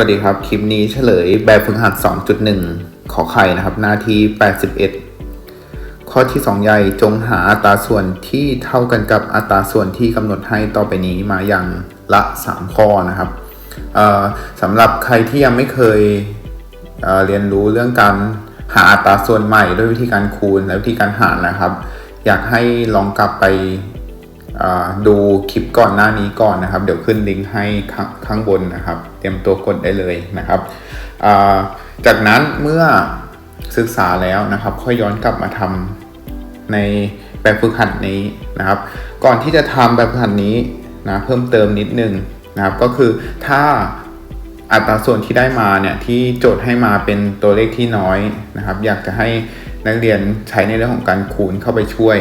วัสดีครับ คลิปนี้เฉลยแบบฝึกหัด 2.1 ขอไข่นะครับ หน้าที่ 81 ข้อที่ 2 ใหญ่จงหาอัตราส่วนที่เท่ากันกับอัตราส่วนที่กำหนดให้ต่อไปนี้มาอย่างละ 3 ข้อนะครับสำหรับใครที่ยังไม่เคยเเรียนรู้เรื่องการหาอัตราส่วนใหม่ด้วยวิธีการคูณและวิธีการหารนะครับ อยากให้ลองกลับไป ดูคลิปก่อนหน้านี้ก่อนนะครับ เดี๋ยวขึ้นลิงก์ให้ข้างข้างบนนะครับ เตรียมตัวกดได้เลยนะครับ จากนั้นเมื่อศึกษาแล้วนะครับ ค่อยย้อนกลับมาทำในแบบฝึกหัดนี้นะครับ ก่อนที่จะทำแบบฝึกหัดนี้นะเพิ่มเติมนิดนึงนะครับ ก็คือถ้าอัตราส่วนที่ได้มาเนี่ยที่โจทย์ให้มาเป็นตัวเลขที่น้อยนะครับ อยากจะให้นักเรียนใช้ในเรื่องของการคูณเข้าไปช่วย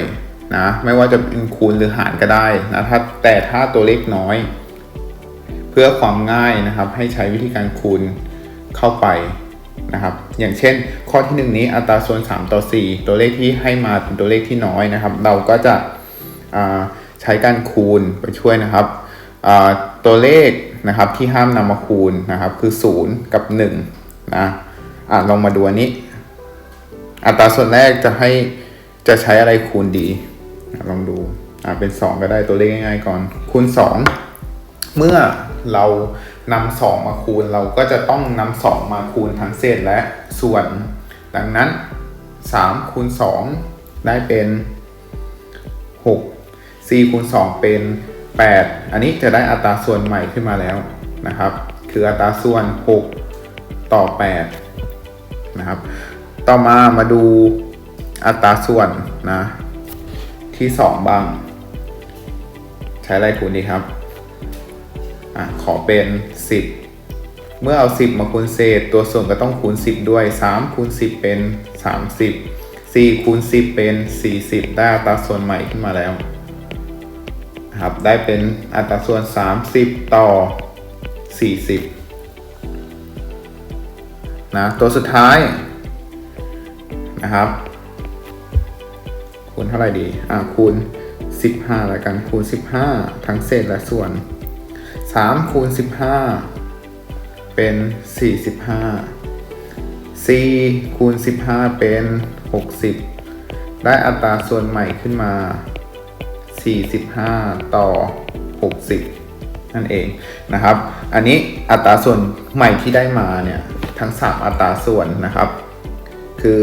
นะไม่ว่าจะเป็นคูณหรือหารก็ได้นะถ้าแต่ถ้าตัวเลขน้อย เพื่อความง่ายนะครับ ให้ใช้วิธีการคูณเข้าไปนะครับ อย่างเช่น ข้อที่หนึ่งนี้อัตราส่วน 3 ต่อ 4 ตัวเลขที่ให้มาเป็นตัวเลขที่น้อยนะครับ เราก็จะใช้การคูณไปช่วยนะครับตัวเลขนะครับที่ห้ามนำมาคูณนะครับ คือ 0 กับ1นะอะลองมาดูอันนี้ อัตราส่วนแรกจะให้จะใช้อะไรคูณดี ลองดูอ่าเป็น 2 ก็ได้ตัวเลขง่ายๆก่อน คูณ 2 เมื่อเรานำ2มาคูณเราก็จะต้องนำ2มาคูณทั้งเศษและส่วน ดังนั้น3คูณ2ได้เป็น 6 4คูณ2เป็น 8 อันนี้จะได้อัตราส่วนใหม่ขึ้นมาแล้วนะครับ คืออัตราส่วน 6 ต่อ 8 นะครับ ต่อมามาดูอัตราส่วนนะ ที่ 2 บ้าง ใช้อะไรคูณดีครับอะขอเป็น 10 เมื่อเอา 10 มาคูณเศษ ตัวส่วนก็ต้องคูณ 10 ด้วย 3 คูณ 10 เป็น 30 4คูณ10 เป็น 40 ได้อัตราส่วนใหม่ขึ้นมาแล้วครับได้เป็นอัตราส่วน 30 ต่อ 40 นะ ตัวสุดท้ายนะครับ คูณเท่าไหร่ดี อ่าคูณ 15ล้วกันคูณ 15 ทั้งเศษและส่วน 3 คูณ 15 เป็น 45 4 คูณ 15 เป็น 60 ได้อัตราส่วนใหม่ขึ้นมา 45 ต่อ 60 นั่นเองนะครับ อันนี้อัตราส่วนใหม่ที่ได้มาเนี่ย ทั้ง 3 อัตราส่วนนะครับ คือ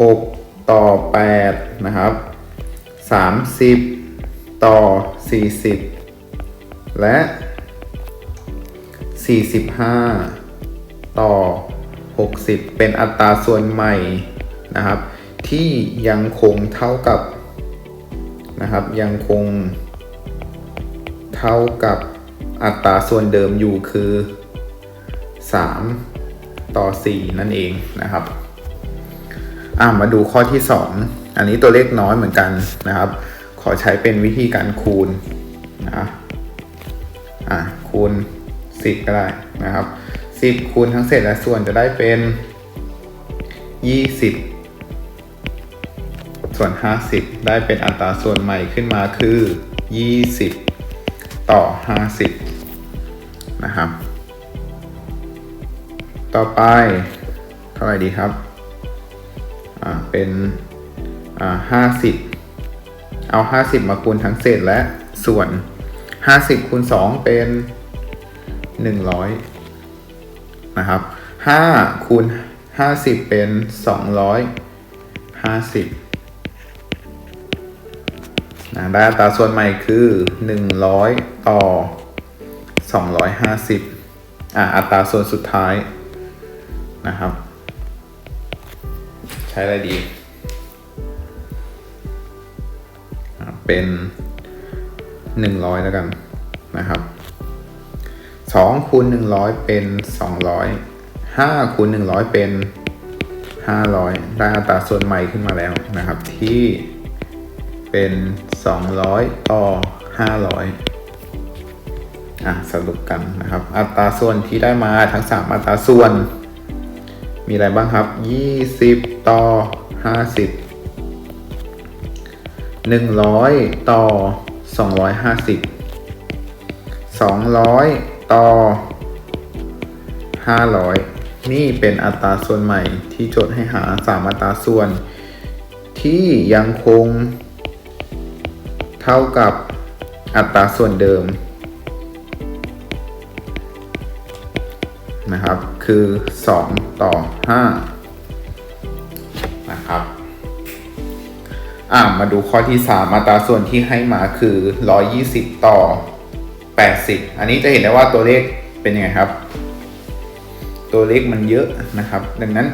6 ต่อ 8 นะครับ 30 ต่อ 40 และ 45 ต่อ 60 เป็นอัตราส่วนใหม่นะครับ ที่ยังคงเท่ากับนะครับยังคงเท่ากับอัตราส่วนเดิมอยู่คือ 3 ต่อ 4 นั่นเองนะครับ อ่ามาดูข้อที่ 2 อันนี้ตัวเลขน้อยเหมือนกันนะครับ ขอใช้เป็นวิธีการคูณนะอ่าคูณ 10 ก็ได้นะครับ 10 คูณทั้งเศษและส่วนจะได้เป็น 20 ส่วน 50 ได้เป็นอัตราส่วนใหม่ขึ้นมาคือ 20 ต่อ 50 นะครับ ต่อไปเท่าไหร่ดีครับ เป็นห้าสิบเอาห้าสิบมาคูณทั้งเศษและส่วนห้าสิบคูณสองเป็นหนึ่งร้อยนะครับห้าคูณห้าสิบเป็นสองร้อยห้าสิบนะได้อัตราส่วนใหม่คือหนึ่งร้อยต่อสองร้อยห้าสิบอ่าอัตราส่วนสุดท้ายนะครับ ใช้อะไรดี เป็นหนึ่งร้อยแล้วกันนะครับสองคูณหนึ่งร้อยเป็นสองร้อยห้าคูณหนึ่งร้อยเป็นห้าร้อยได้อัตราส่วนใหม่ขึ้นมาแล้วนะครับ ที่เป็นสองร้อยต่อห้าร้อยอะสรุปกันนะครับ อัตราส่วนที่ได้มาทั้งสามอัตราส่วน มีอะไรบ้างครับ 20 ต่อ 50 100 ต่อ 250 200 ต่อ 500 นี่เป็นอัตราส่วนใหม่ที่โจทย์ให้หา3อัตราส่วน ที่ยังคง เท่ากับอัตราส่วนเดิมนะครับ คือ 2 ต่อ 5 นะครับ อ่ามาดูข้อที่3อัตราส่วนที่ให้มาคือ 120 ต่อ 80 อันนี้จะเห็นได้ว่าตัวเลขเป็นยังไงครับ ตัวเลขมันเยอะนะครับ ดังนั้น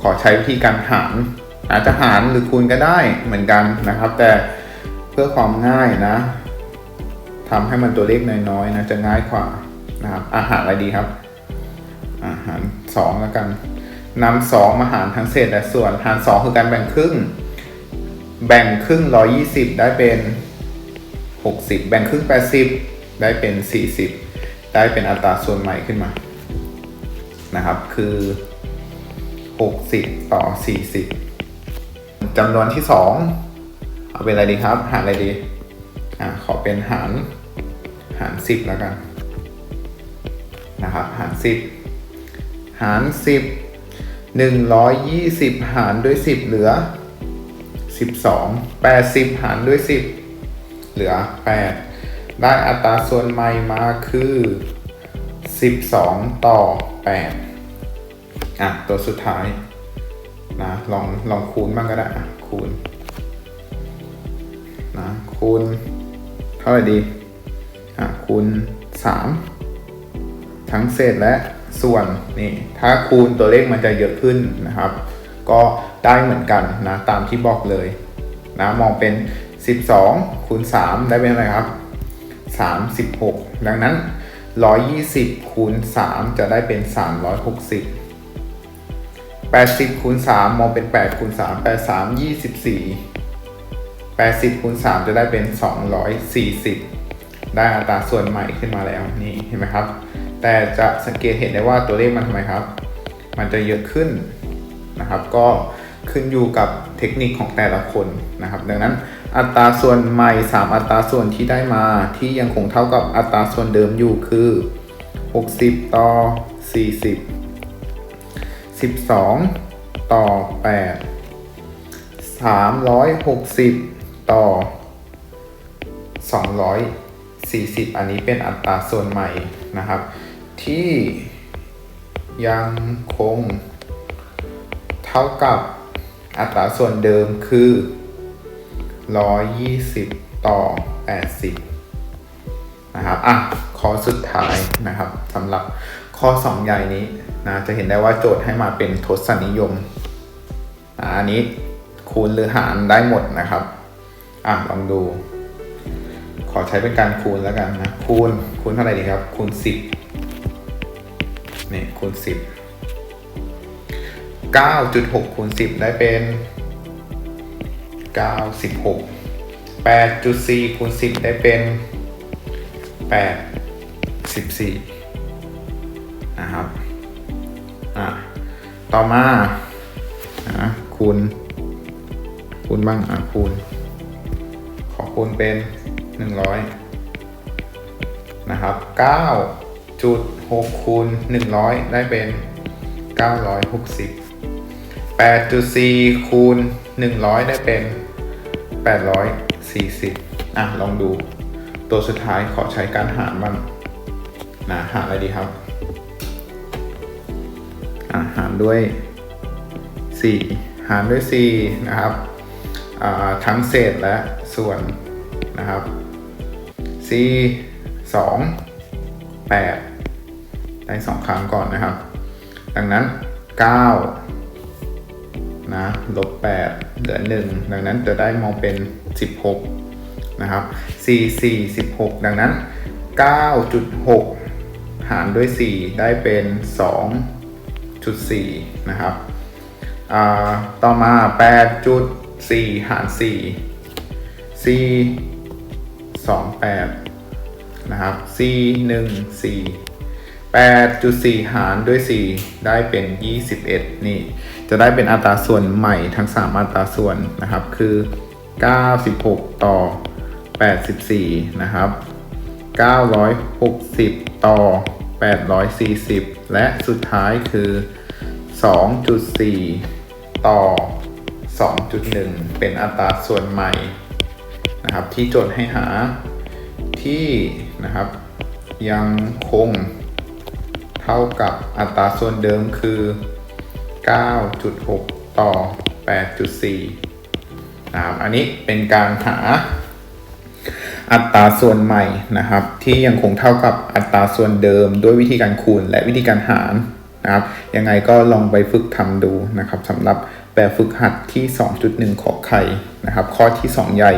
ขอใช้วิธีการหารอาจจะหารหรือคูณก็ได้เหมือนกันนะครับ แต่เพื่อความง่ายนะทำให้มันตัวเลขน้อยๆนะจะง่ายกว่านะครับอาหารอะไรดีครับ อาหารสองแล้วกันนำสองมาหารทั้งเศษและส่วน หารสองคือการแบ่งครึ่ง แบ่งครึ่งร้อยี่สิบได้เป็นหกสิบแบ่งครึ่งแปดสิบได้เป็นสี่สิบได้เป็นอัตราส่วนใหม่ขึ้นมานะครับ คือหกสิบต่อสี่สิบจำนวนที่สองเอาเป็นอะไรดีครับ หารอะไรดี อ่า ขอเป็นหาร หารสิบแล้วกัน นะครับ หารสิบ หารสิบหนึ่งร้อยยี่สิบหารด้วยสิบเหลือสิบสองแปดสิบหารด้วยสิบเหลือแปดได้อัตราส่วนใหม่มาคือสิบสองต่อแปดอะ ตัวสุดท้ายนะลองลองคูณบ้างก็ได้อะคูณนะคูณเท่าไหร่ดีอะคูณสามทั้งเศษและ ส่วนนี่ถ้าคูณตัวเลขมันจะเยอะขึ้นนะครับ ก็ได้เหมือนกันนะตามที่บอกเลยนะมองเป็น 12คูณ3ได้เป็นอะไรครับ 36 ดังนั้น 120คูณ3จะได้เป็น 360 80คูณ3มองเป็น8คูณ3 83 24 80คูณ3จะได้เป็น 240 ได้อัตราส่วนใหม่ขึ้นมาแล้วนี่เห็นไหมครับ แต่จะสังเกตเห็นได้ว่าตัวเลขมันทำไมครับ มันจะเยอะขึ้นนะครับ ก็ขึ้นอยู่กับเทคนิคของแต่ละคนนะครับ ดังนั้นอัตราส่วนใหม่ 3 อัตราส่วนที่ได้มาที่ยังคงเท่ากับอัตราส่วนเดิมอยู่คือ 60 ต่อ 40 12 ต่อ 8 360 ต่อ 240 อันนี้เป็นอัตราส่วนใหม่นะครับ ที่ยังคง เท่ากับอัตราส่วนเดิมคือ 120 ต่อ 80 นะครับอะข้อสุดท้ายนะครับสำหรับข้อ 2 ใหญ่นี้นะจะเห็นได้ว่าโจทย์ให้มาเป็นทศนิยมอันนี้คูณหรือหารได้หมดนะครับ อะลองดู ขอใช้เป็นการคูณแล้วกันนะ คูณคูณเท่าไหร่ดีครับ คูณ 10 นี่คูณ10 9.6คูณ10ได้เป็น96 8.4คูณ10ได้เป็น84นะครับอะต่อมาอะคูณคูณบ้างอะคูณ ขอคูณเป็น100นะครับ 9.6คูณ100ได้เป็น960 8.4คูณ100ได้เป็น840อะ ลองดู ตัวสุดท้ายขอใช้การหารบ้างนะหารอะไรดีครับอะหารด้วย4หารด้วย4นะครับทั้งเศษและส่วนนะครับ4 2 8 ได้ 2 ครั้งก่อนนะครับ ดังนั้น 9 นะลบ8เหลือ 1 ดังนั้นจะได้มองเป็น 16 นะครับ 4 4 16 ดังนั้น 9.6 หารด้วย 4 ได้เป็น 2.4 นะครับอ่าต่อมา 8.4 หาร 4 4 2 8 นะครับ4 1 4 8.4 หารด้วย 4 ได้เป็น 21 นี่ จะได้เป็นอัตราส่วนใหม่ทั้ง 3 อัตราส่วนนะครับ คือ 96 ต่อ 84 นะครับ 960 ต่อ 840 และสุดท้ายคือ 2.4 ต่อ 2.1 เป็นอัตราส่วนใหม่นะครับที่โจทย์ให้หาที่นะครับยังคง ท่ากับอัตราส่วนเดิมคือ 9.6 ต่อ 8.4นะครับอันนี้เป็นการหาอัตราส่วนใหม่นะครับ ที่ยังคงเท่ากับอัตราส่วนเดิมด้วยวิธีการคูณและวิธีการหารนะครับ ยังไงก็ลองไปฝึกทำดูนะครับสำหรับแบบฝึกหัดที่ 2.1 ขอไข่นะครับ ข้อที่ 2 ใหญ่